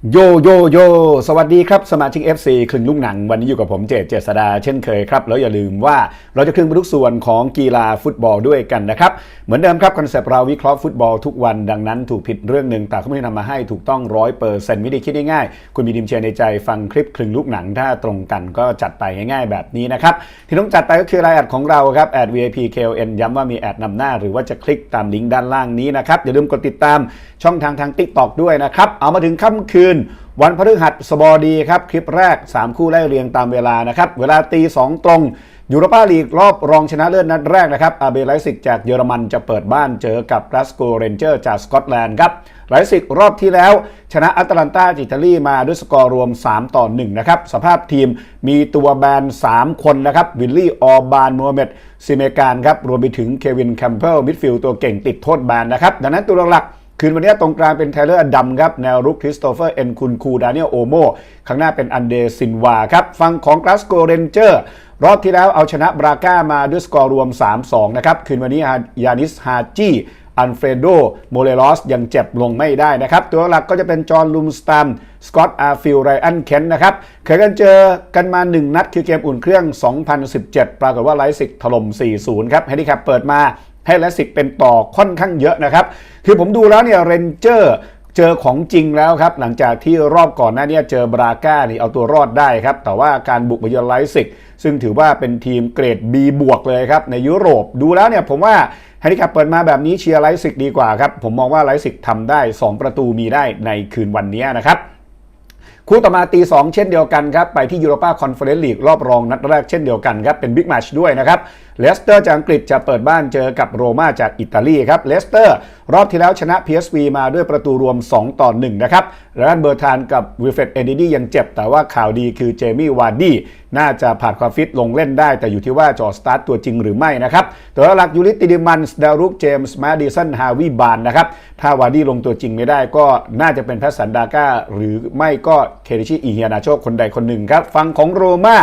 โยโยโย สวัสดีครับ สมาชิก FC คลึงลูกหนัง วันนี้อยู่กับผมเจตเจษดาเช่นเคยครับ แล้วอย่าลืมว่าเราจะคลึงไปทุกส่วนของกีฬาฟุตบอลด้วยกันนะครับ เหมือนเดิมครับ คอนเซปต์เราวิเคราะห์ฟุตบอลทุกวันดังนั้นถูกผิดเรื่องหนึ่งแต่เขาไม่ได้นำมาให้ถูกต้องร้อยเปอร์เซ็นต์ไม่ได้คิดง่ายคุณมีทีมเชียร์ในใจฟังคลิปคลึงลูกหนังถ้าตรงกันก็จัดไปง่ายๆแบบนี้นะครับที่ต้องจัดไปก็คือรายแอดของเราครับแอด VIP KLN ย้ำว่ามีแอดนำหน้า หรือว่าจะคลิกตามลิงก์ด้านล่างนี้นะครับอย่าลืมกดติดตามช่องทางทาง TikTok ด้วยนะครับเอามาถึงค่ำคืนวันพฤหัสบดีครับ คลิปแรก 3 คู่ไล่เรียงตามเวลานะครับ เวลาตี 2 ตรงยูโรปาลีกรอบรองชนะเลิศนัดแรกนะครับอาเบไลซิกจากเยอรมันจะเปิดบ้านเจอกับกลาสโกเรนเจอร์จากสกอตแลนด์ครับไลซิกรอบที่แล้วชนะอัตแลนตาอิตาลีมาด้วยสกอร์รวม 3 ต่อ 1 นะครับ สภาพทีมมีตัวแบน 3 คนนะครับ วิลลี่ออบานโมเมดซิเมการครับ รวมไปถึงเควินแคมเปิลมิดฟิลด์ตัวเก่งติดโทษแบนนะครับ ดังนั้นตัวหลัก คืนวันนี้ตรงกลางเป็นไทเลอร์อดัมครับ แนวรุกคริสโตเฟอร์ เอ็นคุนคู ดานิเอลโอโมข้างหน้าเป็นอันเดซินวาครับฝั่งของกลาสโกเรนเจอร์รอบที่แล้วเอาชนะบราก้ามาด้วยสกอร์รวม 3-2 นะครับ คืนวันนี้ยานิสฮาจีอันเฟรโด โมเลลอส ยังเจ็บลงไม่ได้นะครับ ตัวหลักก็จะเป็นจอห์นลูมสตัมสกอตอาร์ฟิลไรอันเคนนะครับ เคยกันเจอกันมา 1 นัดคือเกมอุ่นเครื่อง 2017 ปรากฏว่าไลซิกถล่ม 4-0 ครับแฮนดิแคปเปิดมา ให้ไลซิกเป็นต่อค่อนข้างเยอะนะครับ คือผมดูแล้วเนี่ยเรนเจอร์เจอของจริงแล้วครับ หลังจากที่รอบก่อนหน้านี้เจอบราก้านี่เอาตัวรอดได้ครับ แต่ว่าการบุกมาเยือนไลซิกซึ่งถือว่าเป็นทีมเกรด B บวกเลยครับ ในยุโรปดูแล้วเนี่ยผมว่าแฮนดิแคปเปิดมาแบบนี้เชียร์ไลซิกดีกว่าครับ ผมมองว่าไลซิกทำได้ 2 ประตูมีได้ในคืนวันนี้นะครับ คู่ต่อมาตี 2 เช่นเดียวกันครับ ไปที่ยูโรปาคอนเฟอเรนซ์ลีกรอบรองนัดแรกเช่นเดียวกันครับ เป็นบิ๊กแมชด้วยนะครับเลสเตอร์จากอังกฤษจะเปิดบ้านเจอกับโรม่าจากอิตาลีครับเลสเตอร์ รอบที่แล้วชนะ PSV มาด้วยประตูรวม 2 ต่อ 1 นะครับแลนเบอร์ทานกับวิลเฟตเอเดดี้ยังเจ็บ แต่ว่าข่าวดีคือเจมี่วาร์ดี้น่าจะผ่านความฟิตลงเล่นได้ แต่อยู่ที่ว่าจอสตาร์ตตัวจริงหรือไม่นะครับตัวหลักยูริติดิมันส์ดารุกเจมส์มาดิสันฮาวิบานนะครับถ้าวาร์ดี้ลงตัวจริงไม่ได้ก็น่าจะเป็นแพทสันดาก้าหรือไม่ก็เคเดชิอิเฮียนาโชคนใดคนหนึ่งครับฟังของโรม่า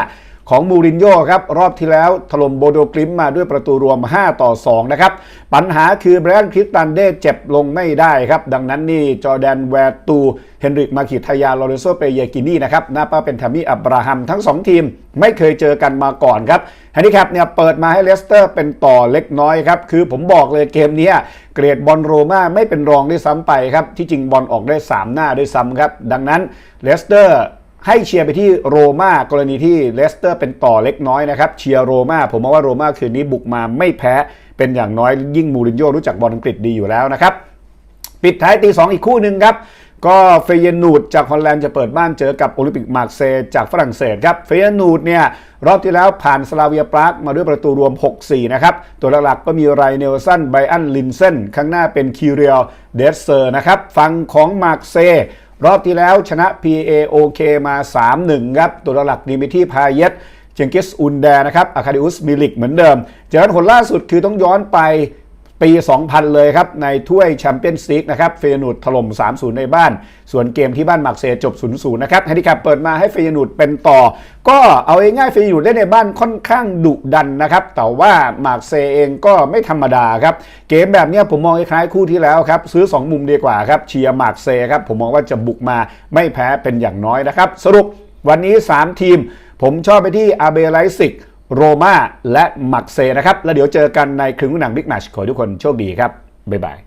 ของมูรินโญ่ครับรอบที่แล้วถล่มโบโดกริมมาด้วยประตูรวม 5 ต่อ 2 นะครับ ปัญหาคือแบรนด์คริสตันเดเจ็บลงไม่ได้ครับ ดังนั้นนี่จอแดนแวร์ตูเฮนริกมาคิทายาลอเรนโซเปเยกินี่นะครับหน้าป้าเป็นทามิอับราฮัมทั้ง 2 ทีมไม่เคยเจอกันมาก่อนครับแฮนดิแคปเนี่ยเปิดมาให้เลสเตอร์เป็นต่อเล็กน้อยครับ คือผมบอกเลยเกมนี้เกรดบอลโรม่าไม่เป็นรองด้วยซ้ำไปครับ ที่จริงบอลออกได้ 3 หน้าด้วยซ้ำครับ ดังนั้นเลสเตอร์ ให้เชียร์ไปที่โรม่ากรณีที่เลสเตอร์เป็นต่อเล็กน้อยนะครับเชียร์โรม่าผมมองว่าโรม่าคืนนี้บุกมาไม่แพ้ เป็นอย่างน้อยยิ่งมูรินโญ่รู้จักบอลอังกฤษดีอยู่แล้วนะครับ ปิดท้ายตี2อีกคู่หนึ่งครับก็เฟยนูดจากฮอลแลนด์จะเปิดบ้านเจอกับโอลิมปิกมาร์เซจากฝรั่งเศสครับเฟยนูดเนี่ยรอบที่แล้วผ่านสลาเวียปรากมาด้วยประตูรวม 6-4 นะครับ ตัวหลักๆก็มีไรเนลสันไบอันลินเซนข้างหน้าเป็นคิเรียลเดสเซอร์นะครับฝั่งของมาร์เซ รอบที่แล้วชนะ PAOK มา 3-1 ครับ ตัวหลักดิมิที่พาเยตเจงกิสอุนแดนะครับอาคาดิอุสมิลิกเหมือนเดิม เจอกันผลล่าสุดคือต้องย้อนไป ปี 2000 เลยครับ ในถ้วยแชมเปี้ยนส์ลีกนะครับเฟยนูดถล่ม 3-0 ในบ้าน ส่วนเกมที่บ้านมักเซจบ 0-0 นะครับแฮนดิแคปเปิดมาให้เฟยนูดเป็นต่อ ก็เอาง่ายๆเฟยนูดเล่นในบ้านค่อนข้างดุดันนะครับ แต่ว่ามาร์เซเองก็ไม่ธรรมดาครับ เกมแบบนี้ผมมองคล้ายๆคู่ที่แล้วครับ ซื้อ 2 มุมดีกว่าครับเชียร์มาร์เซครับผมมองว่าจะบุกมาไม่แพ้เป็นอย่างน้อยนะครับสรุปวันนี้ 3 ทีม ผมชอบไปที่อาเบไลซิก โรม่าและมักเซนะครับ แล้วเดี๋ยวเจอกันในครึ่งหนังบิ๊กแมชขอทุกคนโชคดีครับ บ๊ายบาย